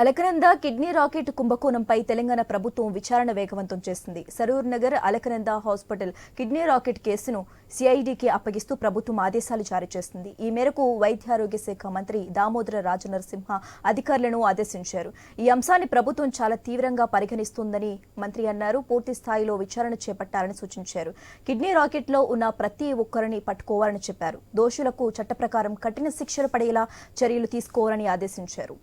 Alaknanda kidney racket కుంభకోణంపై తెలంగాణ ప్రభుత్వం విచారణ వేగవంతం చేసింది Saroor Nagar Alakananda hospital kidney racket కేసును సిఐడికి అప్పగిస్తూ ప్రభుత్వం ఆదేశాలు జారీ చేసింది ఈ మేరకు వైద్యారోగ్య శాఖ మంత్రి దామోదర రాజనరసింహ అధికారులను ఆదేశించారు. ఈ అంశాన్ని ప్రభుత్వం చాలా తీవ్రంగా పరిగణిస్తుందని మంత్రి అన్నారు. పూర్తి స్థాయిలో విచారణ చేపట్టాలని సూచించారు. కిడ్నీ రాకెట్లో ఉన్న ప్రతి ఒక్కరిని పట్టుకోవాలని చెప్పారు. దోషులకు చట్ట ప్రకారం కఠిన శిక్షలు పడేలా చర్యలు తీసుకోవాలని ఆదేశించారు.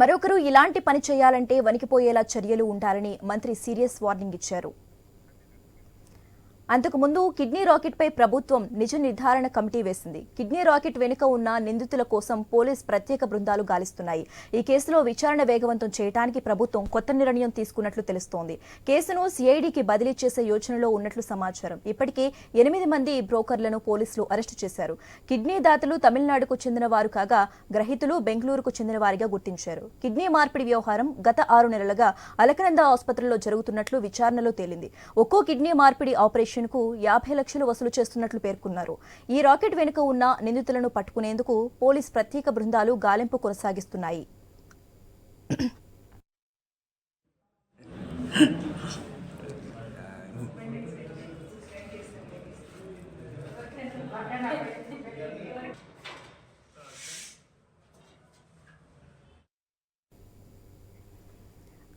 మరొకరు ఇలాంటి పని చేయాలంటే వణికిపోయేలా చర్యలు ఉండాలని మంత్రి సీరియస్ వార్నింగ్ ఇచ్చారు. అంతకుముందు కిడ్నీ రాకెట్ పై ప్రభుత్వం నిజ నిర్ధారణ కమిటీ వేసింది. కిడ్నీ రాకెట్ వెనుక ఉన్న నిందితుల కోసం పోలీస్ ప్రత్యేక బృందాలు గాలిస్తున్నాయి. ఈ కేసులో విచారణ వేగవంతం చేయడానికి ప్రభుత్వం కొత్త నిర్ణయం తీసుకున్నట్లు తెలుస్తోంది. కేసును సిఐడికి బదిలీ చేసే యోచనలో ఉన్నట్లు సమాచారం. ఇప్పటికే ఎనిమిది మంది బ్రోకర్లను పోలీసులు అరెస్టు చేశారు. కిడ్నీ దాతలు తమిళనాడుకు చెందిన వారు కాగా గ్రహీతులు బెంగళూరుకు చెందిన వారిగా గుర్తించారు. కిడ్నీ మార్పిడి వ్యవహారం గత ఆరు నెలలుగా అలకనంద ఆసుపత్రిలో జరుగుతున్నట్లు విచారణలో తేలింది. ఒక్కో కిడ్నీ మార్పిడి ఆపరేషన్ కు యాభై లక్షలు వసూలు చేస్తున్నట్లు పేర్కొన్నారు ఈ రాకెట్ వెనుక ఉన్న నిందితులను పట్టుకునేందుకు పోలీస్ ప్రత్యేక బృందాలు గాలింపు కొనసాగిస్తున్నాయి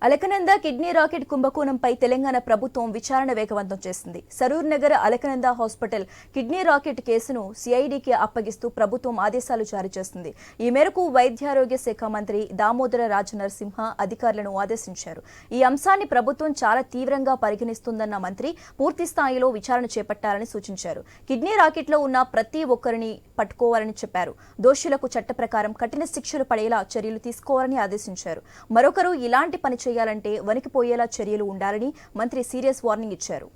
అలకనంద కిడ్నీ రాకెట్ కుంభకోణంపై తెలంగాణ ప్రభుత్వం విచారణ వేగవంతం చేసింది. Saroor Nagar Alakananda hospital kidney racket కేసును సిఐడికి అప్పగిస్తూ ప్రభుత్వం ఆదేశాలు జారీ చేసింది. ఈ మేరకు వైద్యారోగ్య శాఖ మంత్రి దామోదర రాజనరసింహ అధికారులను ఆదేశించారు. ఈ అంశాన్ని ప్రభుత్వం చాలా తీవ్రంగా పరిగణిస్తుందన్న మంత్రి పూర్తి స్థాయిలో విచారణ చేపట్టాలని సూచించారు. కిడ్నీ రాకెట్లో ఉన్న ప్రతి ఒక్కరిని పట్టుకోవాలని చెప్పారు. దోషులకు చట్ట ప్రకారం కఠిన శిక్షలు పడేలా చర్యలు తీసుకోవాలని ఆదేశించారు. మరొకరు ఇలాంటి పని చేయాలంటే వణికిపోయేలా చర్యలు ఉండాలని మంత్రి సీరియస్ వార్నింగ్ ఇచ్చారు.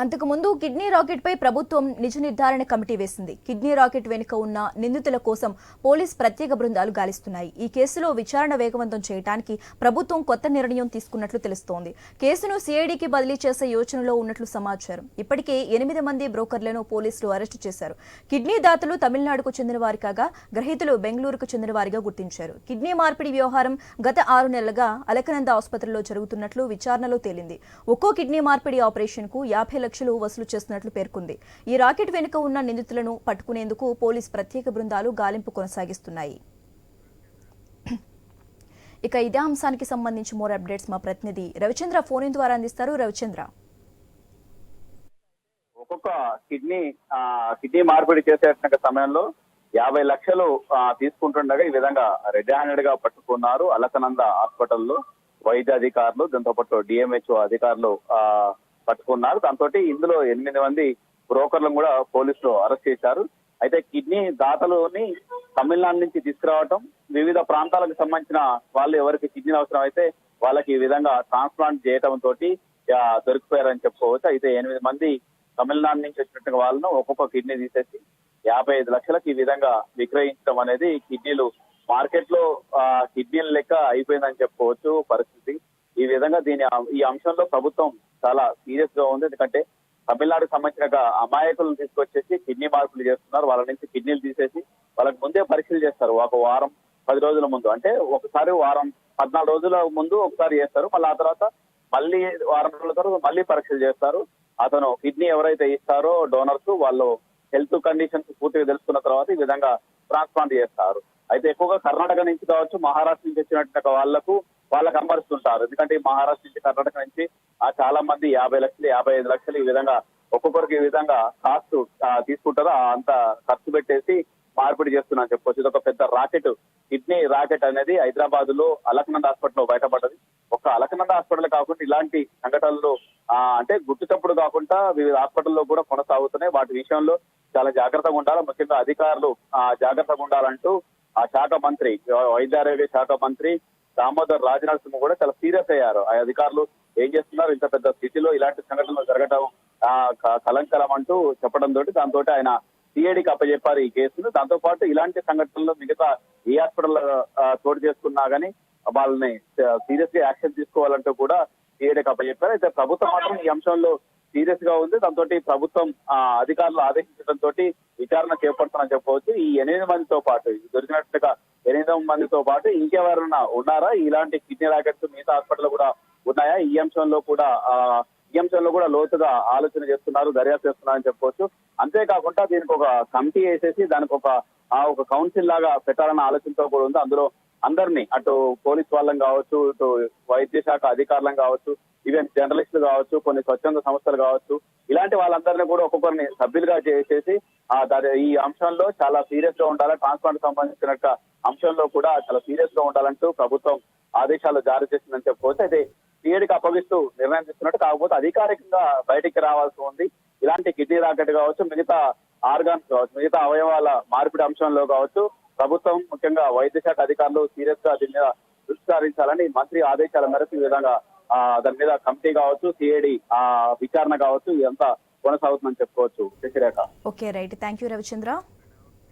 అంతకుముందు కిడ్నీ రాకెట్పై ప్రభుత్వం నిజ నిర్ధారణ కమిటీ వేసింది. కిడ్నీ రాకెట్ వెనుక ఉన్న నిందితుల కోసం పోలీస్ ప్రత్యేక బృందాలు గాలిస్తున్నాయి. ఈ కేసులో విచారణ వేగవంతం చేయడానికి ప్రభుత్వం కొత్త నిర్ణయం తీసుకున్నట్లు తెలుస్తోంది. కేసును సిఐడికి బదిలీ చేసే యోచనలో ఉన్నట్లు సమాచారం. ఇప్పటికే ఎనిమిది మంది బ్రోకర్లను పోలీసులు అరెస్టు చేశారు. కిడ్నీ దాతలు తమిళనాడుకు చెందిన వారి కాగా గ్రహీతలు బెంగళూరుకు చెందిన వారిగా గుర్తించారు. కిడ్నీ మార్పిడి వ్యవహారం గత ఆరు నెలలుగా అలకనంద ఆసుపత్రిలో జరుగుతున్నట్లు విచారణలో తేలింది. ఒక్కో కిడ్నీ మార్పిడి ఆపరేషన్కు యాభై లక్షలు వసూలు చేస్తున్నట్లు పేర్కొంది. ఈ రాకెట్ వెనుక ఉన్న నిందితులను పట్టుకునేందుకు పోలీస్ ప్రత్యేక బృందాలు గాలింపు కొనసాగిస్తున్నాయి. ఇక ఇదే అంశానికి సంబంధించి మోర్ అప్డేట్స్ మా ప్రతినిధి రవిచంద్ర ఫోన్ ఇన్ ద్వారా అందిస్తారు. రవిచంద్ర. ఒక్కొక్క కిడ్నీ కిడ్నీ మార్పిడి చేసేట సమయంలో యాభై లక్షలు తీసుకుంటుండగా ఈ విధంగా రెడ్ హ్యాండెడ్గా పట్టుకున్నారు. అలకనంద హాస్పిటల్లో వైద్య అధికారులు దాంతో పాటు డిఎంహెచ్ఓ అధికారులు ఆ, పట్టుకున్నారు. దాంతో ఇందులో ఎనిమిది మంది బ్రోకర్లను కూడా పోలీసులు అరెస్ట్ చేశారు. అయితే కిడ్నీ దాతలుని తమిళనాడు నుంచి తీసుకురావటం వివిధ ప్రాంతాలకు సంబంధించిన వాళ్ళు ఎవరికి కిడ్నీ అవసరం అయితే వాళ్ళకి ఈ విధంగా ట్రాన్స్ప్లాంట్ చేయటం తోటి దొరికిపోయారని చెప్పుకోవచ్చు. అయితే ఎనిమిది మంది తమిళనాడు నుంచి వచ్చినట్టు వాళ్ళను ఒక్కొక్క కిడ్నీ తీసేసి యాభై ఐదు లక్షలకు ఈ విధంగా విక్రయించడం అనేది కిడ్నీలు మార్కెట్లో ఆ, కిడ్నీల లెక్క అయిపోయిందని చెప్పుకోవచ్చు పరిస్థితి. ఈ విధంగా దీని ఈ అంశంలో ప్రభుత్వం చాలా సీరియస్గా ఉంది. ఎందుకంటే తమిళనాడుకు సంబంధించిన అమాయకులను తీసుకొచ్చేసి కిడ్నీ మార్పులు చేస్తున్నారు. వాళ్ళ నుంచి కిడ్నీలు తీసేసి వాళ్ళకి ముందే పరీక్షలు చేస్తారు. ఒక వారం పది రోజుల ముందు. అంటే ఒకసారి వారం పద్నాలుగు రోజుల ముందు ఒకసారి చేస్తారు. మళ్ళీ ఆ తర్వాత మళ్ళీ వారం రోజుల తర్వాత మళ్ళీ పరీక్షలు చేస్తారు. అతను కిడ్నీ ఎవరైతే ఇస్తారో డోనర్స్ వాళ్ళు హెల్త్ కండిషన్స్ పూర్తిగా తెలుసుకున్న తర్వాత ఈ విధంగా ట్రాన్స్ప్లాంట్ చేస్తారు. అయితే ఎక్కువగా కర్ణాటక నుంచి కావచ్చు మహారాష్ట్ర నుంచి వచ్చినట్టు వాళ్ళకు వాళ్ళకి అమరుస్తుంటారు ఎందుకంటే మహారాష్ట్ర నుంచి కర్ణాటక నుంచి ఆ చాలా మంది యాభై లక్షలు యాభై ఐదు లక్షలు ఈ విధంగా ఒక్కొక్కరికి ఈ విధంగా కాస్ట్ తీసుకుంటారో అంత ఖర్చు పెట్టేసి మార్పిడి చేస్తున్నా చెప్పొచ్చు. ఇది ఒక పెద్ద రాకెట్. కిడ్నీ రాకెట్ అనేది హైదరాబాద్లో అలకనంద హాస్పిటల్లో బయటపడ్డది. ఒక అలకనంద హాస్పిటల్ కాకుండా ఇలాంటి సంఘటనలు ఆ, అంటే గుర్తుచప్పుడు కాకుండా వివిధ హాస్పిటల్లో కూడా కొనసాగుతున్నాయి. వాటి విషయంలో చాలా జాగ్రత్తగా ఉండాలి. ముఖ్యంగా అధికారులు ఆ, జాగ్రత్తగా ఉండాలంటూ ఆ శాఖ మంత్రి వైద్యారోగ్య శాఖ మంత్రి దామోదర్ రాజనాథ్ సింగ్ కూడా చాలా సీరియస్ అయ్యారు. ఆ అధికారులు ఏం చేస్తున్నారు? ఇంత పెద్ద సిటీలో ఇలాంటి సంఘటనలు జరగడం ఆ, క- కలంకలం అంటూ చెప్పడం తోటి దాంతో ఆయన సిఐడికి అప్పచెప్పారు ఈ కేసును. దాంతో పాటు ఇలాంటి సంఘటనలు మిగతా ఏ హాస్పిటల్ చోటు చేసుకున్నా గానీ వాళ్ళని సీరియస్గా యాక్షన్ తీసుకోవాలంటూ కూడా సిఐడికి అప్పచెప్పారు అయితే ప్రభుత్వం మాత్రం ఈ అంశంలో సీరియస్గా ఉంది. దాంతో ప్రభుత్వం అధికారులు ఆదేశించడంతో తోటి విచారణ చేపడుతుందని చెప్పవచ్చు. ఈ ఎనిమిది మందితో పాటు దొరికినట్టుగా ఎనిమిది మందితో పాటు ఇంకెవరైనా ఉన్నారా? ఇలాంటి కిడ్నీ రాకెట్స్ మిగతా హాస్పిటల్ కూడా ఉన్నాయా? ఈ అంశంలో కూడా ఈ అంశంలో కూడా లోతుగా ఆలోచన చేస్తున్నారు దర్యాప్తు చేస్తున్నారని చెప్పవచ్చు. అంతేకాకుండా దీనికి ఒక కమిటీ వేసేసి దానికి ఒక ఒక కౌన్సిల్ లాగా పెట్టాలన్న ఆలోచనతో కూడా ఉంది. అందులో అందరినీ అటు పోలీస్ వాళ్ళం కావచ్చు ఇటు వైద్య శాఖ అధికారులం కావచ్చు ఈవెన్ జర్నలిస్టులు కావచ్చు కొన్ని స్వచ్ఛంద సంస్థలు కావచ్చు ఇలాంటి వాళ్ళందరినీ కూడా ఒక్కొక్కరిని సభ్యులుగా చేసేసి ఆ దాని ఈ అంశంలో చాలా సీరియస్గా ఉండాలి ట్రాన్స్ప్లాంట్ సంబంధించిన అంశంలో కూడా చాలా సీరియస్గా ఉండాలంటూ ప్రభుత్వం ఆదేశాలు జారీ చేసిందని చెప్పుకోవచ్చు. అయితే సిఐడికి అప్పగిస్తూ నిర్ణయం తీసుకున్నట్టు కాకపోతే అధికారికంగా బయటికి రావాల్సి ఉంది. ఇలాంటి కిడ్నీ రాకెట్ కావచ్చు మిగతా ఆర్గాన్స్ కావచ్చు మిగతా అవయవాల మార్పిడి అంశంలో కావచ్చు ప్రభుత్వం ముఖ్యంగా వైద్య శాఖ అధికారులు సీరియస్గా దీని మీద దృష్టి సారించాలని మంత్రి ఆదేశాల మేరకు ఈ విధంగా ఆ, దాని మీద కమిటీ కావచ్చు సిఐడి ఆ విచారణ కావచ్చు ఇదంతా కొనసాగుతుందని చెప్పుకోవచ్చు. Sasirekha. Okay right. Thank you Ravichandra.